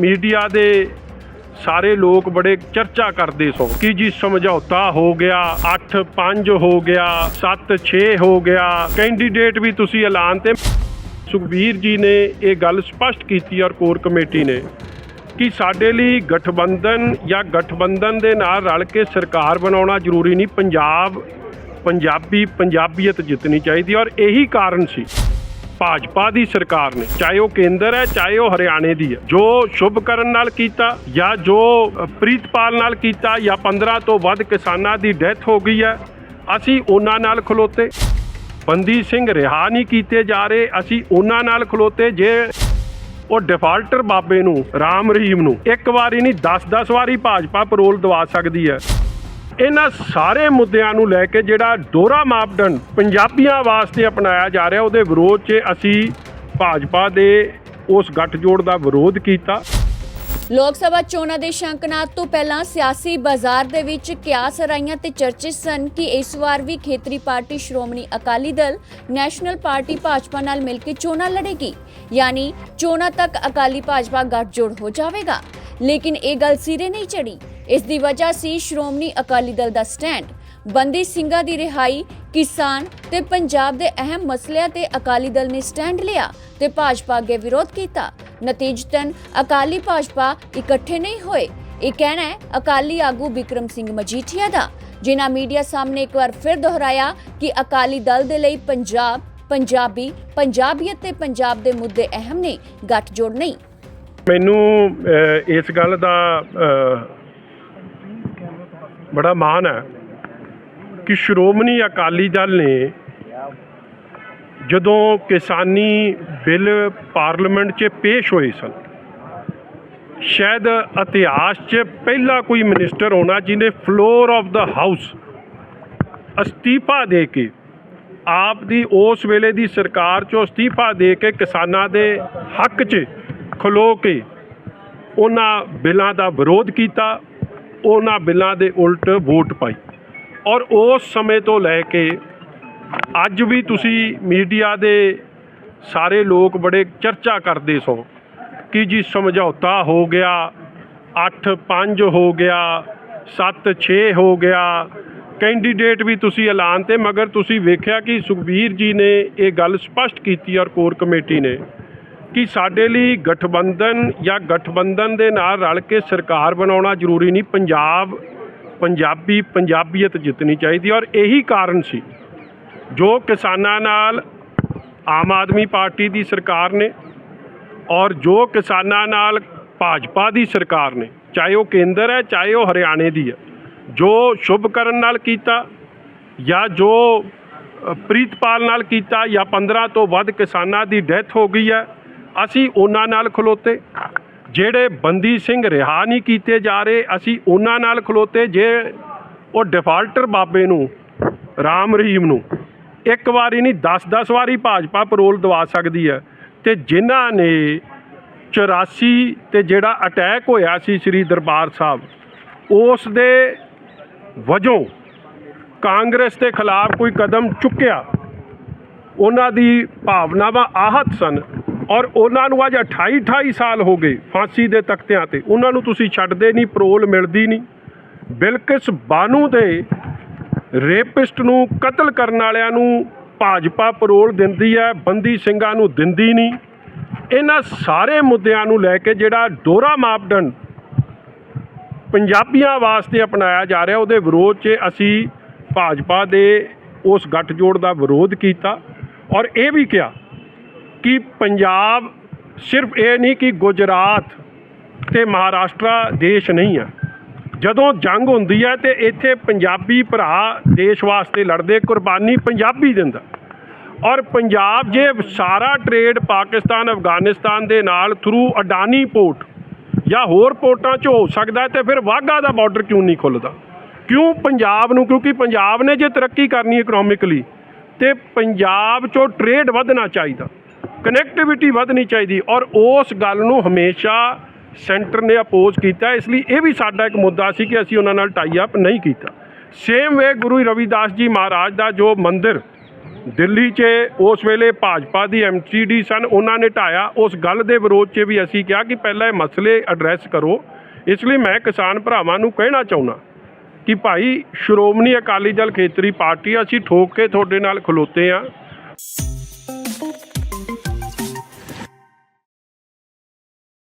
Media ਦੇ ਸਾਰੇ ਲੋਕ ਬੜੇ ਚਰਚਾ ਕਰਦੇ ਸੋ ਕਿ ਜੀ ਸਮਝੌਤਾ ਹੋ ਗਿਆ 8-5 ਹੋ ਗਿਆ 7-6 ਹੋ ਗਿਆ, ਕੈਂਡੀਡੇਟ ਵੀ ਤੁਸੀਂ ਐਲਾਨ ਤੇ ਸੁਖਬੀਰ ਜੀ ਨੇ ਇਹ ਗੱਲ ਸਪਸ਼ਟ ਕੀਤੀ ਔਰ ਕੋਰ ਕਮੇਟੀ ਨੇ ਕਿ ਸਾਡੇ ਲਈ ਗਠਬੰਧਨ ਜਾਂ ਗਠਬੰਧਨ ਦੇ ਨਾਲ ਰਲ ਕੇ ਸਰਕਾਰ ਬਣਾਉਣਾ ਜ਼ਰੂਰੀ ਨਹੀਂ, ਪੰਜਾਬ, ਪੰਜਾਬੀ, ਪੰਜਾਬੀਅਤ ਜਿੱਤਣੀ ਚਾਹੀਦੀ ਔਰ ਇਹੀ ਕਾਰਨ ਸੀ। ਭਾਜਪਾ ਦੀ ਸਰਕਾਰ ਨੇ, ਚਾਹੇ ਉਹ ਕੇਂਦਰ ਹੈ, ਚਾਹੇ ਉਹ ਹਰਿਆਣੇ ਦੀ ਹੈ, ਜੋ ਸ਼ੁਭ ਕਰਨ ਨਾਲ ਕੀਤਾ ਜਾਂ ਜੋ ਪ੍ਰੀਤਪਾਲ ਨਾਲ ਕੀਤਾ ਜਾਂ 15 ਤੋਂ ਵੱਧ ਕਿਸਾਨਾਂ ਦੀ ਡੈਥ ਹੋ ਗਈ ਹੈ, ਅਸੀਂ ਉਹਨਾਂ ਨਾਲ ਖਲੋਤੇ। ਬੰਦੀ ਸਿੰਘ ਰਿਹਾ ਨਹੀਂ ਕੀਤੇ ਜਾ ਰਹੇ, ਅਸੀਂ ਉਹਨਾਂ ਨਾਲ ਖਲੋਤੇ ਜੇ ਉਹ ਡਿਫਾਲਟਰ ਬਾਬੇ ਨੂੰ, ਰਾਮ ਰਹੀਮ ਨੂੰ ਇੱਕ ਵਾਰੀ ਨਹੀਂ 10-10 ਵਾਰੀ ਭਾਜਪਾ ਪਰੋਲ ਦਵਾ ਸਕਦੀ ਹੈ। ਇਹਨਾਂ ਸਾਰੇ ਮੁੱਦਿਆਂ ਨੂੰ ਲੈ ਕੇ ਜਿਹੜਾ ਦੋਹਰਾ ਮਾਪਦੰਡ ਪੰਜਾਬੀਆਂ ਵਾਸਤੇ ਅਪਣਾਇਆ ਜਾ ਰਿਹਾ, ਉਹਦੇ ਵਿਰੋਧ 'ਚ ਅਸੀਂ ਭਾਜਪਾ ਦੇ ਉਸ ਗੱਠਜੋੜ ਦਾ ਵਿਰੋਧ ਕੀਤਾ। ਲੋਕ ਸਭਾ ਚੋਣਾਂ ਦੇ ਸ਼ੰਕਨਾਦ ਤੋਂ ਪਹਿਲਾਂ ਸਿਆਸੀ ਬਾਜ਼ਾਰ ਦੇ ਵਿੱਚ ਕਿਆਸ ਰਾਈਆਂ ਤੇ ਚਰਚੇ ਸਨ ਕਿ ਇਸ ਵਾਰ ਵੀ ਖੇਤਰੀ party Shiromani Akali Dal national party Bhajpa ਨਾਲ ਮਿਲ ਕੇ ਚੋਣਾਂ ਲੜੇਗੀ। ਯਾਨੀ ਚੋਣਾਂ ਤੱਕ ਅਕਾਲੀ ਭਾਜਪਾ ਗੱਠਜੋੜ ਹੋ ਜਾਵੇਗਾ। ਲੇਕਿਨ ਇਹ ਗੱਲ ਸਿਰੇ ਨਹੀਂ ਚੜੀ ਇਸ ਦੀ ਵਜ੍ਹਾ ਸੀ ਸ਼੍ਰੋਮਣੀ ਅਕਾਲੀ ਦਲ ਦਾ ਸਟੈਂਡ। ਬੰਦੀ ਸਿੰਘਾਂ ਦੀ ਰਿਹਾਈ, ਕਿਸਾਨ ਤੇ ਪੰਜਾਬ ਦੇ ਅਹਿਮ ਮਸਲਿਆਂ ਤੇ ਅਕਾਲੀ ਦਲ ਨੇ ਸਟੈਂਡ ਲਿਆ ਤੇ ਭਾਜਪਾ ਅੱਗੇ ਵਿਰੋਧ ਕੀਤਾ। ਨਤੀਜਤਨ ਅਕਾਲੀ ਭਾਜਪਾ ਇਕੱਠੇ ਨਹੀਂ ਹੋਏ। ਇਹ ਕਹਿਣਾ ਹੈ, ਅਕਾਲੀ ਆਗੂ ਵਿਕਰਮ ਸਿੰਘ ਮਜੀਠੀਆ ਦਾ, ਜਿਨ੍ਹਾਂ ਮੀਡੀਆ ਸਾਹਮਣੇ ਇੱਕ ਵਾਰ ਫਿਰ ਦੁਹਰਾਇਆ ਕਿ ਅਕਾਲੀ ਦਲ ਦੇ ਲਈ ਪੰਜਾਬ, ਪੰਜਾਬੀ, ਪੰਜਾਬੀਅਤ ਤੇ ਪੰਜਾਬ ਦੇ ਮੁੱਦੇ ਅਹਿਮ ਨੇ, ਗੱਠਜੋੜ ਨਹੀਂ। ਮੈਨੂੰ ਇਸ ਗੱਲ ਦਾ ਬੜਾ ਮਾਣ ਹੈ ਕਿ ਸ਼੍ਰੋਮਣੀ ਅਕਾਲੀ ਦਲ ਨੇ ਜਦੋਂ ਕਿਸਾਨੀ ਬਿੱਲ ਪਾਰਲੀਮੈਂਟ 'ਚ ਪੇਸ਼ ਹੋਏ ਸਨ, ਸ਼ਾਇਦ ਇਤਿਹਾਸ 'ਚ ਪਹਿਲਾ ਕੋਈ ਮਿਨਿਸਟਰ ਹੋਣਾ ਜਿਹਨੇ ਫਲੋਰ ਆਫ ਦਾ ਹਾਊਸ ਅਸਤੀਫਾ ਦੇ ਕੇ ਆਪ ਦੀ ਉਸ ਵੇਲੇ ਦੀ ਸਰਕਾਰ 'ਚੋਂ ਅਸਤੀਫਾ ਦੇ ਕੇ ਕਿਸਾਨਾਂ ਦੇ ਹੱਕ 'ਚ ਖਲੋ ਕੇ ਉਹਨਾਂ ਬਿੱਲਾਂ ਦਾ ਵਿਰੋਧ ਕੀਤਾ। ਉਹਨਾਂ ਬਿੱਲਾਂ ਦੇ ਉਲਟ ਵੋਟ ਪਾਈ। ਔਰ ਉਸ ਸਮੇਂ ਤੋਂ ਲੈ ਕੇ ਅੱਜ ਵੀ ਤੁਸੀਂ ਮੀਡੀਆ ਦੇ ਸਾਰੇ ਲੋਕ ਬੜੇ ਚਰਚਾ ਕਰਦੇ ਸੋ ਕਿ ਜੀ ਸਮਝੌਤਾ ਹੋ ਗਿਆ 8-5 ਹੋ ਗਿਆ 7-6 ਹੋ ਗਿਆ, ਕੈਂਡੀਡੇਟ ਵੀ ਤੁਸੀਂ ਐਲਾਨ ਤੇ, ਮਗਰ ਤੁਸੀਂ ਵੇਖਿਆ ਕਿ ਸੁਖਬੀਰ ਜੀ ਨੇ ਇਹ ਗੱਲ ਸਪਸ਼ਟ ਕੀਤੀ ਔਰ ਕੋਰ ਕਮੇਟੀ ਨੇ ਕਿ ਸਾਡੇ ਲਈ ਗਠਬੰਧਨ ਜਾਂ ਗਠਬੰਧਨ ਦੇ ਨਾਲ ਰਲ ਕੇ ਸਰਕਾਰ ਬਣਾਉਣਾ ਜ਼ਰੂਰੀ ਨਹੀਂ, ਪੰਜਾਬ, ਪੰਜਾਬੀ, ਪੰਜਾਬੀਅਤ ਜਿੱਤਣੀ ਚਾਹੀਦੀ ਔਰ ਇਹੀ ਕਾਰਨ ਸੀ ਜੋ ਕਿਸਾਨਾਂ ਨਾਲ ਆਮ ਆਦਮੀ ਪਾਰਟੀ ਦੀ ਸਰਕਾਰ ਨੇ ਔਰ ਜੋ ਕਿਸਾਨਾਂ ਨਾਲ ਭਾਜਪਾ ਦੀ ਸਰਕਾਰ ਨੇ, ਚਾਹੇ ਉਹ ਕੇਂਦਰ ਹੈ, ਚਾਹੇ ਉਹ ਹਰਿਆਣੇ ਦੀ ਹੈ, ਜੋ ਸ਼ੁਭ ਕਰਨ ਨਾਲ ਕੀਤਾ ਜਾਂ ਜੋ ਪ੍ਰੀਤਪਾਲ ਨਾਲ ਕੀਤਾ ਜਾਂ 15 ਤੋਂ ਵੱਧ ਕਿਸਾਨਾਂ ਦੀ ਡੈਥ ਹੋ ਗਈ ਹੈ ਅਸੀਂ ਉਹਨਾਂ ਨਾਲ ਖਲੋਤੇ। ਜਿਹੜੇ ਬੰਦੀ ਸਿੰਘ ਰਿਹਾ ਨਹੀਂ ਕੀਤੇ ਜਾ ਰਹੇ, ਅਸੀਂ ਉਹਨਾਂ ਨਾਲ ਖਲੋਤੇ ਜੇ ਉਹ ਡਿਫਾਲਟਰ ਬਾਬੇ ਨੂੰ, ਰਾਮ ਰਹੀਮ ਨੂੰ। ਇੱਕ ਵਾਰੀ ਨਹੀਂ 10-10 ਵਾਰੀ ਭਾਜਪਾ ਪਰੋਲ ਦਵਾ ਸਕਦੀ ਹੈ। ਤੇ ਜਿਨ੍ਹਾਂ ਨੇ 84 ਤੇ ਜਿਹੜਾ ਅਟੈਕ ਹੋਇਆ ਸੀ ਸ੍ਰੀ ਦਰਬਾਰ ਸਾਹਿਬ, ਉਸ ਦੇ ਵਜੋਂ ਕਾਂਗਰਸ ਦੇ ਖਿਲਾਫ ਕੋਈ ਕਦਮ ਚੁੱਕਿਆ। ਉਹਨਾਂ ਦੀ ਭਾਵਨਾਵਾਂ ਆਹਤ ਸਨ। ਔਰ ਉਹਨਾਂ ਨੂੰ ਅੱਜ 28 28 ਸਾਲ ਹੋ ਗਏ ਫਾਂਸੀ ਦੇ ਤਖਤਿਆਂ ਤੇ। ਉਹਨਾਂ ਨੂੰ ਤੁਸੀਂ ਛੱਡਦੇ ਨਹੀਂ, ਪਰੋਲ ਮਿਲਦੀ ਨਹੀਂ। ਬਿਲਕਿਸ ਬਾਨੂ ਦੇ ਰੇਪਿਸਟ ਨੂੰ, ਕਤਲ ਕਰਨ ਵਾਲਿਆਂ ਨੂੰ ਭਾਜਪਾ ਪਰੋਲ ਦਿੰਦੀ ਹੈ, ਬੰਦੀ ਸਿੰਘਾਂ ਨੂੰ ਦਿੰਦੀ ਨਹੀਂ। ਇਹਨਾਂ ਸਾਰੇ ਮੁੱਦਿਆਂ ਨੂੰ ਲੈ ਕੇ ਜਿਹੜਾ ਡੋਰਾ ਮਾਪਦੰਡ ਪੰਜਾਬੀਆਂ ਵਾਸਤੇ ਅਪਣਾਇਆ ਜਾ ਰਿਹਾ, ਉਹਦੇ ਵਿਰੋਧ 'ਚ ਅਸੀਂ ਭਾਜਪਾ ਦੇ ਉਸ ਗੱਠਜੋੜ ਦਾ ਵਿਰੋਧ ਕੀਤਾ। ਔਰ ਇਹ ਵੀ ਕਿਹਾ ਕਿ ਪੰਜਾਬ ਸਿਰਫ ਇਹ ਨਹੀਂ ਕਿ ਗੁਜਰਾਤ ਤੇ ਮਹਾਰਾਸ਼ਟਰ ਦੇਸ਼ ਨਹੀਂ ਹੈ ਜਦੋਂ ਜੰਗ ਹੁੰਦੀ ਹੈ ਤੇ ਇੱਥੇ ਪੰਜਾਬੀ ਭਰਾ ਦੇਸ਼ ਵਾਸਤੇ ਲੜਦੇ, ਕੁਰਬਾਨੀ ਪੰਜਾਬੀ ਦਿੰਦਾ। ਔਰ ਪੰਜਾਬ ਜੇ ਸਾਰਾ ਟ੍ਰੇਡ ਪਾਕਿਸਤਾਨ, ਅਫਗਾਨਿਸਤਾਨ ਦੇ ਨਾਲ ਥਰੂ ਅਡਾਨੀ ਪੋਰਟ ਜਾਂ ਹੋਰ ਪੋਰਟਾਂ 'ਚ ਹੋ ਸਕਦਾ ਹੈ ਤੇ ਫਿਰ ਵਾਹਗਾ ਦਾ ਬਾਰਡਰ ਕਿਉਂ ਨਹੀਂ ਖੁੱਲਦਾ? ਕਿਉਂ ਪੰਜਾਬ ਨੂੰ? ਕਿਉਂਕਿ ਪੰਜਾਬ ਨੇ ਜੇ ਤਰੱਕੀ ਕਰਨੀ ਇਕਨੋਮਿਕਲੀ ਤੇ ਪੰਜਾਬ 'ਚੋਂ ਟ੍ਰੇਡ ਵਧਣਾ ਚਾਹੀਦਾ। ਕਨੈਕਟੀਵਿਟੀ ਵਧਣੀ ਚਾਹੀਦੀ ਔਰ ਉਸ ਗੱਲ ਨੂੰ ਹਮੇਸ਼ਾ ਸੈਂਟਰ ਨੇ ਅਪੋਜ਼ ਕੀਤਾ। ਇਸ ਲਈ ਇਹ ਵੀ ਸਾਡਾ ਇੱਕ ਮੁੱਦਾ ਸੀ ਕਿ ਅਸੀਂ ਉਹਨਾਂ ਨਾਲ ਟਾਈ ਅਪ ਨਹੀਂ ਕੀਤਾ। ਸੇਮ ਵੇ ਗੁਰੂ ਰਵਿਦਾਸ ਜੀ ਮਹਾਰਾਜ ਦਾ ਜੋ ਮੰਦਿਰ ਦਿੱਲੀ 'ਚ, ਉਸ ਵੇਲੇ ਭਾਜਪਾ ਦੀ ਐਮਸੀਡੀ ਸਨ, ਉਹਨਾਂ ਨੇ ਢਾਇਆ। ਉਸ ਗੱਲ ਦੇ ਵਿਰੋਧ 'ਚ ਵੀ ਅਸੀਂ ਕਿਹਾ ਕਿ ਪਹਿਲਾਂ ਇਹ ਮਸਲੇ ਐਡਰੈਸ ਕਰੋ। ਇਸ ਲਈ ਮੈਂ ਕਿਸਾਨ ਭਰਾਵਾਂ ਨੂੰ ਕਹਿਣਾ ਚਾਹੁੰਦਾ ਕਿ ਭਾਈ ਸ਼੍ਰੋਮਣੀ ਅਕਾਲੀ ਦਲ ਖੇਤਰੀ ਪਾਰਟੀ, ਅਸੀਂ ਠੋਕ ਕੇ ਤੁਹਾਡੇ ਨਾਲ ਖਲੋਤੇ ਆ।